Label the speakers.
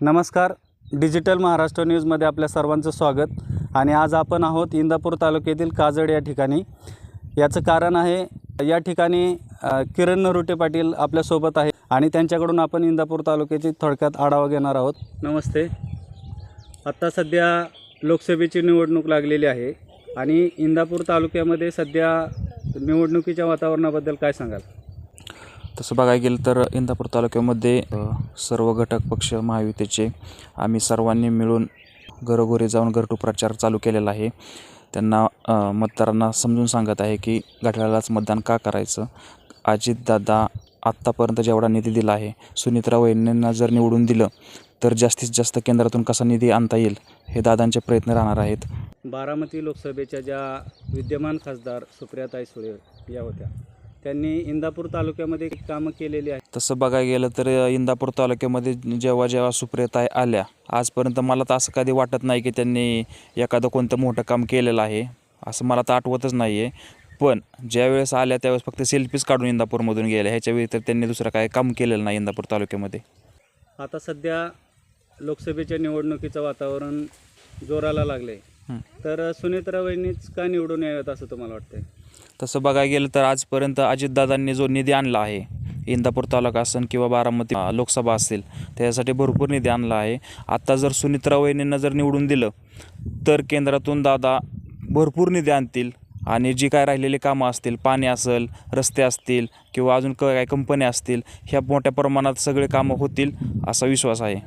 Speaker 1: नमस्कार. डिजिटल महाराष्ट्र न्यूजमध्ये आपल्या सर्वांचं स्वागत. आणि आज आपण आहोत इंदापूर तालुक्यातील काजड या ठिकाणी. याचं कारण आहे या ठिकाणी किरण नरुटे पाटील आपल्यासोबत आहे आणि त्यांच्याकडून आपण इंदापूर तालुक्याची थोडक्यात आढावा घेणार आहोत. नमस्ते. आत्ता सध्या लोकसभेची निवडणूक लागलेली आहे. आणि इंदापूर तालुक्यामध्ये सध्या निवडणुकीच्या वातावरणाबद्दल काय सांगाल?
Speaker 2: तसं बघायला गेलं तर इंदापूर तालुक्यामध्ये सर्व घटक पक्ष महायुतीचे आम्ही सर्वांनी मिळून घरोघरी जाऊन घरटू प्रचार चालू केलेला आहे. त्यांना मतदारांना समजून सांगत आहे की घड्याळालाच मतदान का करायचं? अजितदादा आत्तापर्यंत जेवढा निधी दिला आहे सुनित्रा वहिनींना जर निवडून दिलं तर जास्तीत जास्त केंद्रातून कसा निधी आणता येईल हे दादांचे प्रयत्न राहणार आहेत.
Speaker 1: बारामती लोकसभेच्या ज्या विद्यमान खासदार सुप्रियाताई सुळे या होत्या. त्यांनी इंदापूर तालुक्यामध्ये कामं केलेली आहेत.
Speaker 2: तसं बघायला गेलं तर इंदापूर तालुक्यामध्ये जेव्हा जेव्हा सुप्रियताई आल्या आजपर्यंत मला तर असं कधी वाटत नाही की त्यांनी एखादं कोणतं मोठं काम केलेलं आहे असं मला तर आठवतच नाही आहे पण ज्यावेळेस आल्या त्यावेळेस फक्त सेल्फीज काढून इंदापूरमधून गेल्या. ह्याच्या वेळी तर त्यांनी दुसरं काय काम केलेलं नाही इंदापूर तालुक्यामध्ये.
Speaker 1: आता सध्या लोकसभेच्या निवडणुकीचं वातावरण जोराला लागले. तर सुनेत्रा वहिनीच का निवडून यावेत असं तुम्हाला वाटतंय?
Speaker 2: तसं बघायला गेलं तर आजपर्यंत अजितदादांनी जो निधी आणला आहे इंदापूर तालुका असेल किंवा बारामती लोकसभा असेल त्यासाठी भरपूर निधी आणला आहे. आत्ता जर सुनित्रा वहिनींना जर निवडून दिलं तर केंद्रातून दादा भरपूर निधी आणतील आणि जी काय राहिलेली कामं असतील पाणी असेल रस्ते असतील किंवा अजून क काय कंपन्या असतील ह्या मोठ्या प्रमाणात सगळे कामं होतील असा विश्वास आहे.